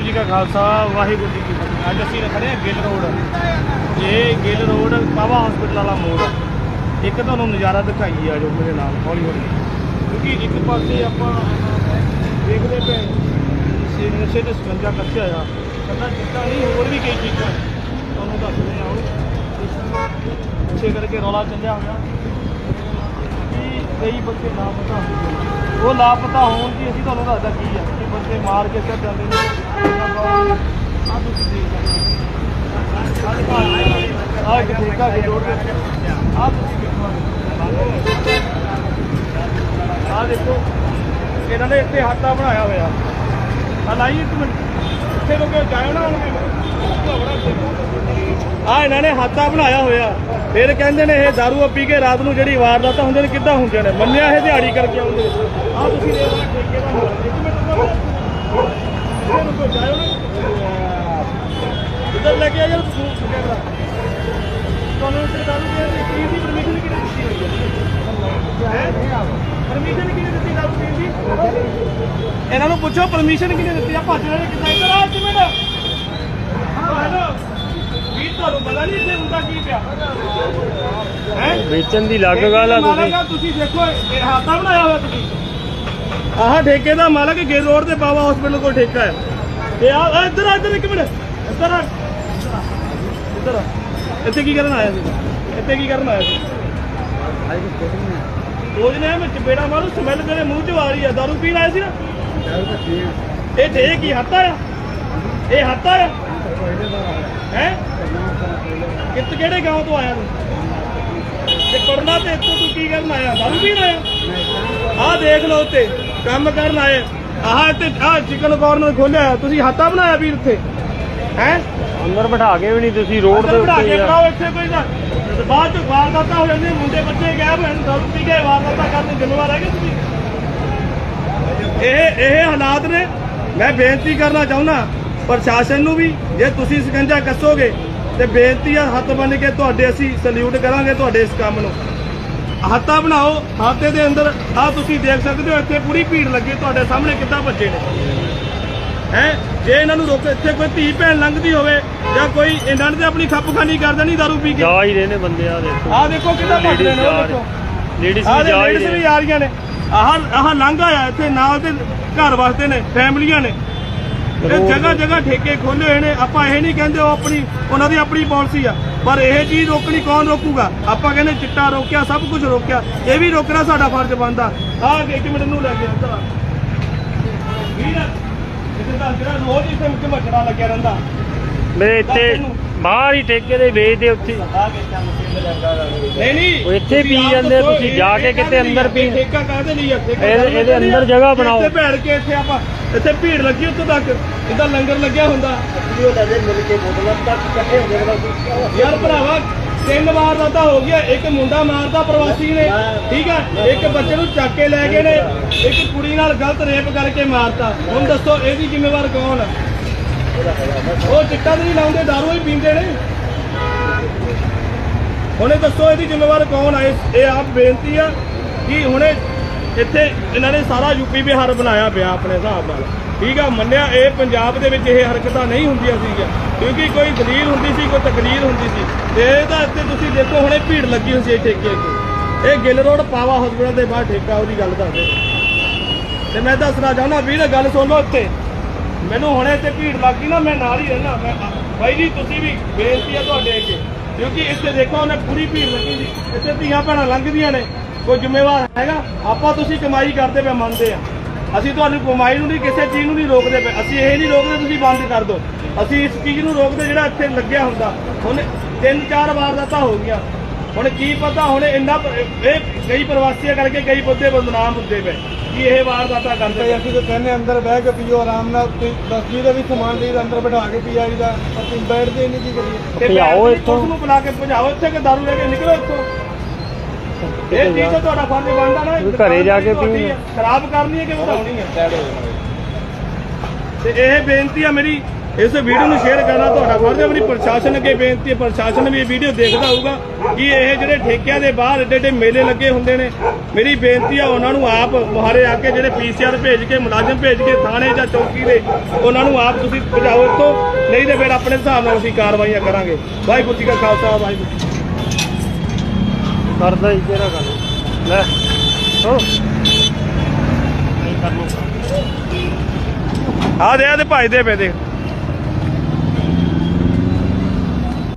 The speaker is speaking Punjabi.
ਵਾਹਿਗੁਰੂ ਜੀ ਕਾ ਖਾਲਸਾ, ਵਾਹਿਗੁਰੂ ਜੀ ਕੀ ਫਤਿਹ। ਅੱਜ ਅਸੀਂ ਖੜੇ ਹਾਂ ਗਿੱਲ ਰੋਡ। ਇਹ ਗਿੱਲ ਰੋਡ ਪਾਵਾ ਹਸਪੀਟਲ ਵਾਲਾ ਮੋੜ। ਇੱਕ ਤੁਹਾਨੂੰ ਨਜ਼ਾਰਾ ਦਿਖਾਈ ਆ ਜੋ ਮੇਰੇ ਨਾਲ, ਹੌਲੀ ਹੌਲੀ। ਕਿਉਂਕਿ ਇੱਕ ਪਾਸੇ ਆਪਾਂ ਦੇਖਦੇ ਪਏ ਸੇ ਨਸ਼ੇ ਤੇ ਸਕੰਜਾ ਕੱਸਿਆ ਆ। ਕੱਲਾ ਚਿੱਟਾ ਨਹੀਂ, ਹੋਰ ਵੀ ਕਈ ਚੀਜ਼ਾਂ ਤੁਹਾਨੂੰ ਦੱਸਦੇ ਆ ਉਹ ਕਰਕੇ ਰੌਲਾ ਚੱਲਿਆ ਹੋਇਆ। ਕਿ ਕਈ ਬੱਚੇ ਨਾ ਪਤਾ ਹੁੰਦੇ ਉਹ ਲਾਪਤਾ ਹੋਣ ਦੀ ਅਸੀਂ ਤੁਹਾਨੂੰ ਦੱਸਦਾ ਕੀ ਆ, ਕਿ ਬੰਦੇ ਮਾਰ ਕੇ ਸੱਟ ਜਾਂਦੇ ਨੇ। ਆ ਤੁਸੀਂ ਦੇਖ ਆ, ਇੱਕ ਠੇਕਾ ਕੇ ਜੋੜ ਕੇ। ਆ ਤੁਸੀਂ ਦੇਖੋ ਆ ਦੇਖੋ, ਇਹਨਾਂ ਨੇ ਇੱਥੇ ਹਾਤਾ ਬਣਾਇਆ ਹੋਇਆ। ਆ ਲਾਈ ਇੱਕ ਮਿੰਟ। ਆ ਇਹਨਾਂ ਨੇ ਹਾਤਾ ਬਣਾਇਆ ਹੋਇਆ। ਫਿਰ ਕਹਿੰਦੇ ਨੇ ਇਹ ਦਾਰੂ ਪੀ ਕੇ ਰਾਤ ਨੂੰ ਜਿਹੜੀ ਵਾਰਦਾਤਾਂ ਹੁੰਦੀਆਂ ਨੇ, ਕਿੱਦਾਂ ਹੁੰਦੀਆਂ ਨੇ? ਮੰਨਿਆ ਇਹ ਦਿਹਾੜੀ ਕਰਕੇ ਆਉਂਦੇ ਆ ਤੁਸੀਂ ਦੇਖ ਲਓ, ਠੇਕੇ ਦਾ ਇੱਕ ਮਿੰਟ ਰੁਕੋ। ਜਾਇਓ ਨਾ। ਇੱਧਰ ਲੈ ਕੇ ਆ ਯਾਰ ਤੂੰ ਕੈਮਰਾ ਤੁਹਾਨੂੰ ਇੱਥੇ ਦਾਰੂ ਦੀ ਕੀ ਦੀ ਪਰਮਿਸ਼ਨ ਕਿਹਨੇ ਦਿੱਤੀ ਹੋਈ ਹੈ? ਹੈ? ਪਰਮਿਸ਼ਨ ਕਿਹਨੇ ਦਿੱਤੀ ਦਾਰੂ ਪੀਣ ਦੀ ਇਹਨਾਂ ਨੂੰ ਪੁੱਛੋ ਪਰਮਿਸ਼ਨ ਕਿਹਨੇ ਦਿੱਤੀ? ਆ ਭੱਜ ਰਹੇ ਕਿੱਦਾਂ ਇੱਧਰ ਆ ਹਾਂ ਹੈਲੋ ਵੀ ਤੁਹਾਨੂੰ ਪਤਾ ਨਹੀਂ ਇੱਥੇ ਹੁੰਦਾ ਕੀ ਪਿਆ। ਹੈ? ਵੇਚਣ ਦੀ ਲੱਗ ਗੱਲ ਆ ਤੁਸੀਂ। ਤੁਸੀਂ ਦੇਖੋ ਇਹ ਹਾਤਾ ਬਣਾਇਆ ਹੋਇਆ ਤੁਸੀਂ। ਆਹ ਠੇਕੇ ਦਾ ਮਾਲਕ ਗੇ ਰੋਡ ਤੇ ਬਾਬਾ ਹਸਪੀਟਲ ਕੋਲ ਠੇਕਾ ਹੈ। ਤੇ ਆ ਇੱਧਰ ਆ ਇੱਧਰ ਇੱਕ ਮਿੰਟ। ਇੱਧਰ ਆ। ਇੱਧਰ ਆ। ਇੱਥੇ ਕੀ ਕਰਨ ਆਇਆ ਸੀ? ਇੱਥੇ ਕੀ ਕਰਨ ਆਇਆ ਸੀ? ਰੋਜ਼ ਨੇ ਮੈਂ ਚਪੇੜਾ ਮਾਰੂ ਸਮੈਲ ਮੇਰੇ ਮੂੰਹ 'ਚ ਆ ਰਹੀ ਆ ਦਾਰੂ ਪੀਣ ਆਇਆ ਸੀ ਨਾ? ਇਹ ਠੇ ਕੀ ਹੱਤਾ ਆ? ਇਹ ਹੱਤਾ ਆ? ਹੈ? ਕਿੱਥੇ ਕਿਹੜੇ ਗਾਂव ਤੋਂ ਆਇਆ ਤੂੰ? ਤੇ ਪੜਨਾ ਤੇ ਇੱਥੋਂ ਤੂੰ ਕੀ ਕਰਨ ਆਇਆ? ਦਾਰੂ ਪੀਣ ਆਇਆ? ਆਹ ਦੇਖ ਲਓ ਉੱਤੇ ਕੰਮ ਕਰਨ ਆਏ। ਆਹ ਇੱਥੇ ਆਹ ਚਿਕਨ ਕਾਰਨਰ ਖੋਲਿਆ ਤੁਸੀਂ ਹਾਤਾ ਬਣਾਇਆ ਵੀਰ ਇੱਥੇ? ਹੈ? ਅੰਦਰ ਬਿਠਾ ਕੇ ਵੀ ਨਹੀਂ ਤੁਸੀਂ ਰੋਡ ਬਣਾ ਉੱਤੇ ਕੇ। ਬਣਾਓ ਇੱਥੇ ਕੋਈ ਨਾ ਤੇ ਬਾਅਦ ਚ ਵਾਰਦਾਤਾਂ ਹੋ ਜਾਂਦੀਆਂ, ਮੁੰਡੇ ਬੱਚੇ ਗਾਇਬ ਹੋਣ ਦਾਰੂ ਪੀ ਕੇ ਵਾਰਦਾਤਾਂ ਕਰਨ ਜ਼ਿੰਮੇਵਾਰ ਹੈਗੇ ਤੁਸੀਂ? ਇਹ ਇਹ ਹਾਲਾਤ ਨੇ। ਮੈਂ ਬੇਨਤੀ ਕਰਨਾ ਚਾਹੁੰਦਾ, ਪ੍ਰਸ਼ਾਸਨ ਨੂੰ ਵੀ, ਜੇ ਤੁਸੀਂ ਸਕੰਜਾ ਕੱਸੋਗੇ, ਤੇ ਬੇਨਤੀ ਆ ਹੱਥ ਬੰਨ ਕੇ ਤੁਹਾਡੇ ਅਸੀਂ ਸਲੂਟ ਕਰਾਂਗੇ ਤੁਹਾਡੇ ਇਸ ਕੰਮ ਨੂੰ। ਹਾਤਾ ਬਣਾਓ ਹਾਤੇ ਦੇ ਅੰਦਰ ਆ ਤੁਸੀਂ ਦੇਖ ਸਕਦੇ ਹੋ, ਇੱਥੇ ਪੂਰੀ ਭੀੜ ਲੱਗੀ, ਤੁਹਾਡੇ ਸਾਹਮਣੇ ਕਿੱਦਾਂ ਬੱਚੇ ਨੇ। ਹੈ? ਜੇ ਇਹਨਾਂ ਨੂੰ ਰੋਕ ਇੱਥੇ ਕੋਈ ਧੀ ਭੈਣ ਲੰਘਦੀ ਹੋਵੇ ਜਾਂ ਕੋਈ ਇਹਨਾਂ ਨੇ ਤੇ ਆਪਣੀ ਖੱਪਖਾਨੀ ਕਰ ਦੇਣੀ ਦਾਰੂ ਪੀ ਕੇ। ਜਾ ਹੀ ਰਹੇ ਨੇ ਬੰਦੇ ਆ ਦੇਖੋ। ਆਹ ਦੇਖੋ ਕਿੱਦਾਂ ਭੱਜ ਰਹੇ ਨੇ ਉਹ ਦੇਖੋ। ਲੇਡੀਜ਼ ਵੀ ਜਾ ਹੀ ਲੇਡੀਜ਼ ਵੀ ਰਹੇ ਆ ਰਹੀਆਂ ਨੇ। ਆਹ ਆਹ ਲੰਘ ਆਇਆ ਇੱਥੇ ਨਾਲ ਦੇ ਘਰ ਵਾਸਤੇ ਨੇ ਫੈਮਲੀਆਂ ਨੇ। ਇਹ ਜਗ੍ਹਾ ਜਗ੍ਹਾ ਠੇਕੇ ਖੋਲੇ ਹੋਏ ਨੇ। ਆਪਾਂ ਇਹ ਨਹੀਂ ਕਹਿੰਦੇ ਉਹ ਆਪਣੀ ਉਹਨਾਂ ਦੀ ਆਪਣੀ ਪਾਲਿਸੀ ਆ। ਪਰ ਇਹ ਚੀਜ਼ ਰੋਕਣੀ ਕੌਣ ਰੋਕੂਗਾ? ਆਪਾਂ ਕਹਿੰਦੇ ਚਿੱਟਾ ਰੋਕਿਆ ਸਭ ਕੁਝ ਰੋਕਿਆ। ਇਹ ਵੀ ਰੋਕਣਾ ਸਾਡਾ ਫਰਜ਼ ਬਣਦਾ। ਆਹ ਇੱਕ ਮਿੰਟ ਨੂੰ ਲੈ ਕੇ ਆ। ਵੀਰ ਇੱਥੇ ਤਾਂ ਜਿਹੜਾ ਰੋਜ਼ ਇੱਥੇ ਮੁੱਕੇ ਮੱਛੜਾ ਲੱਗਿਆ ਰਹਿੰਦਾ। ਮੇਰੇ ਇੱਥੇ ਬਾਹਰ ਹੀ ਠੇਕੇ ਦੇ ਵੇਚਦੇ ਉੱਥੇ ਨਹੀਂ ਨਹੀਂ ਉਹ ਇੱਥੇ ਪੀ ਜਾਂਦੇ, ਤੁਸੀਂ ਜਾ ਕੇ ਕਿਤੇ ਅੰਦਰ ਪੀ-? ਠੇਕਾ ਕਾਹਦੇ ਲਈ ਆ? ਠੇਕਾ ਇਹਦੇ- ਅੰਦਰ? ਜਗ੍ਹਾ ਬਣਾਓ। ਇੱਥੇ ਬੈਠ ਕੇ ਇੱਥੇ ਆਪਾਂ ਇੱਥੇ ਭੀੜ ਲੱਗੀ ਉੱਥੇ ਤੱਕ। ਇਦਾਂ ਲੰਗਰ ਲੱਗਿਆ ਹੁੰਦਾ। ਯਾਰ ਭਰਾਵਾ ਤਿੰਨ ਵਾਰ ਦਾ ਤਾਂ ਹੋ ਗਿਆ, ਇੱਕ ਮੁੰਡਾ ਮਾਰਦਾ ਪ੍ਰਵਾਸੀ ਨੇ, ਠੀਕ ਹੈ ਇੱਕ ਬੱਚੇ ਨੂੰ ਚੱਕ ਕੇ ਲੈ ਗਏ ਨੇ, ਇੱਕ ਕੁੜੀ ਨਾਲ ਗਲਤ ਰੇਪ ਕਰਕੇ ਮਾਰਤਾ। ਹੁਣ ਦੱਸੋ, ਇਹਦੀ ਜ਼ਿੰਮੇਵਾਰ ਕੌਣ ਉਹ ਚਿੱਟਾ ਤਾਂ ਨਹੀਂ ਲਾਉਂਦੇ, ਦਾਰੂ ਹੀ ਪੀਂਦੇ ਨੇ। ਹੁਣੇ ਦੱਸੋ, ਇਹਦੀ ਜ਼ਿੰਮੇਵਾਰ ਕੌਣ ਆ? ਇਹ ਆਪ ਬੇਨਤੀ ਆ ਕਿ ਹੁਣੇ ਇੱਥੇ ਇਹਨਾਂ ਨੇ ਸਾਰਾ ਯੂਪੀ ਬਿਹਾਰ ਬਣਾਇਆ ਪਿਆ ਆਪਣੇ ਹਿਸਾਬ ਨਾਲ। ਠੀਕ ਆ, ਮੰਨਿਆ ਇਹ ਪੰਜਾਬ ਦੇ ਵਿੱਚ ਇਹ ਹਰਕਤਾਂ ਨਹੀਂ ਹੁੰਦੀਆਂ ਸੀਗੀਆਂ, ਕਿਉਂਕਿ ਕੋਈ ਦਲੀਲ ਹੁੰਦੀ ਸੀ, ਕੋਈ ਤਕਰੀਰ ਹੁੰਦੀ ਸੀ। ਤੇ ਇਹਦਾ ਇੱਥੇ ਤੁਸੀਂ ਦੇਖੋ, ਹੁਣੇ ਭੀੜ ਲੱਗੀ ਹੋਈ ਸੀ ਇਹ ਠੇਕੇ ਅੱਗੇ ਇਹ ਗਿੱਲ ਰੋਡ ਪਾਵਾ ਹਸਪੀਟਲ ਦੇ ਬਾਹਰ ਠੇਕਾ, ਉਹਦੀ ਗੱਲ ਦੱਸਦੇ। ਤੇ ਮੈਂ ਦੱਸਣਾ ਚਾਹੁੰਦਾ, ਵੀਰ, ਗੱਲ ਸੁਣ ਲਓ ਇੱਥੇ। ਮੈਨੂੰ ਹੁਣੇ ਇੱਥੇ ਭੀੜ ਲੱਗੀ ਨਾ, ਮੈਂ ਨਾਲ ਹੀ ਰਹਿਣਾ ਮੈਂ ਬਾਈ ਜੀ, ਤੁਸੀਂ ਵੀ ਬੇਨਤੀ ਆ ਤੁਹਾਡੇ ਅੱਗੇ, ਕਿਉਂਕਿ ਇੱਥੇ ਦੇਖੋ, ਉਹਨੇ ਪੂਰੀ ਭੀੜ ਲੱਗੀ ਸੀ। ਇੱਥੇ ਧੀਆਂ ਭੈਣਾਂ ਲੰਘਦੀਆਂ ਨੇ, ਕੋਈ ਜ਼ਿੰਮੇਵਾਰ ਹੈਗਾ? ਆਪਾਂ ਤੁਸੀਂ ਕਮਾਈ ਕਰਦੇ ਪਏ ਮੰਨਦੇ ਆ। ਅਸੀਂ ਤੁਹਾਨੂੰ ਕਮਾਈ ਨੂੰ ਨਹੀਂ ਕਿਸੇ ਚੀਜ਼ ਨੂੰ ਨਹੀਂ ਰੋਕਦੇ ਪਏ। ਅਸੀਂ ਇਹ ਨਹੀਂ ਰੋਕਦੇ ਤੁਸੀਂ ਬੰਦ ਕਰ ਦਿਓ। ਅਸੀਂ ਇਸ ਚੀਜ਼ ਨੂੰ ਰੋਕਦੇ ਜਿਹੜਾ ਇੱਥੇ ਲੱਗਿਆ ਹੁੰਦਾ। ਹੁਣ ਤਿੰਨ ਚਾਰ ਵਾਰ ਦਾ ਤਾਂ ਹੋ ਗਿਆ ਹੁਣ ਕੀ ਪਤਾ ਹੁਣ ਇੰਨਾ ਇਹ ਕਈ ਪ੍ਰਵਾਸੀਆਂ ਕਰਕੇ ਕਈ ਬੰਦੇ ਬਦਨਾਮ ਹੁੰਦੇ ਪਏ। ਕਿ ਇਹ ਵਾਰਦਾਤਾਂ ਕਰਦੇ ਅਸੀਂ ਤਾਂ ਕਹਿੰਦੇ ਅੰਦਰ ਬਹਿ ਕੇ ਪੀਓ ਆਰਾਮ ਨਾਲ। ਤੁਸੀਂ ਦਸ ਵੀਹ ਦਾ ਵੀ ਸਮਾਨ ਲਈ ਅੰਦਰ ਬਿਠਾ ਕੇ ਪੀ ਆਈਦਾ ਅਸੀਂ ਬੈਠਦੇ ਨਹੀਂ ਕੀ ਕਰੀਏ ਤੇ ਭਜਾਓ ਇੱਥੋਂ। ਨੂੰ ਬੁਲਾ ਕੇ ਭਜਾਓ। ਇੱਥੇ ਕਿ ਦਾਰੂ ਲੈ ਕੇ ਨਿਕਲੋ ਇੱਥੋਂ? ਇਹ ਚੀਜ਼ ਤਾਂ ਤੁਹਾਡਾ ਫਰਜ਼ ਬਣਦਾ ਨਾ ਵੀ ਘਰੇ ਜਾ ਕੇ ਤੁਹਾਡੀ ਪੀਓ। ਹੈ, ਖਰਾਬ ਕਰਨੀ ਹੈ ਕਿ ਵਧਾਉਣੀ ਹੈ? ਤੇ ਇਹ ਬੇਨਤੀ ਆ ਮੇਰੀ ਇਸ ਵੀਡੀਓ ਨੂੰ ਸ਼ੇਅਰ ਕਰਨਾ ਤੁਹਾਡਾ ਫਰਜ਼ ਹੈ। ਮੇਰੀ ਪ੍ਰਸ਼ਾਸਨ ਅੱਗੇ ਬੇਨਤੀ ਹੈ ਪ੍ਰਸ਼ਾਸਨ ਵੀ ਇਹ ਵੀਡੀਓ ਦੇਖਦਾ ਹੋਊਗਾ ਕਿ ਇਹ ਜਿਹੜੇ ਠੇਕਿਆਂ ਦੇ ਬਾਹਰ ਏਡੇ ਏਡੇ ਮੇਲੇ ਲੱਗੇ ਹੁੰਦੇ ਨੇ। ਮੇਰੀ ਬੇਨਤੀ ਆ ਉਹਨਾਂ ਨੂੰ ਆਪ ਮੁਹਾਰੇ ਆ ਕੇ ਜਿਹੜੇ ਪੀਸੀਆਰ ਭੇਜ ਕੇ ਮੁਲਾਜ਼ਮ ਭੇਜ ਕੇ ਥਾਣੇ ਜਾਂ ਚੌਕੀ ਦੇ ਉਹਨਾਂ ਨੂੰ ਆਪ ਤੁਸੀਂ ਭਜਾਓ ਇੱਥੋਂ। ਨਹੀਂ ਤੇ ਫਿਰ ਆਪਣੇ ਹਿਸਾਬ ਨਾਲ ਅਸੀਂ ਕਾਰਵਾਈਆਂ ਕਰਾਂਗੇ। ਵਾਹਿਗੁਰੂ ਜੀ ਕਾ ਖਾਲਸਾ ਵਾਹਿਗੁਰੂ ਜੀ ਕੀ ਫਤਿਹ। ਕਰਦਾ ਹੀ ਕਿਹੜਾ ਗੱਲ। ਲੈ, ਹੋ। ਨਹੀਂ ਕਰ ਲੂਗਾ ਆ ਦੇ ਆ ਤੇ ਭਾਈ ਦੇ ਪਏ ਦੇਖ।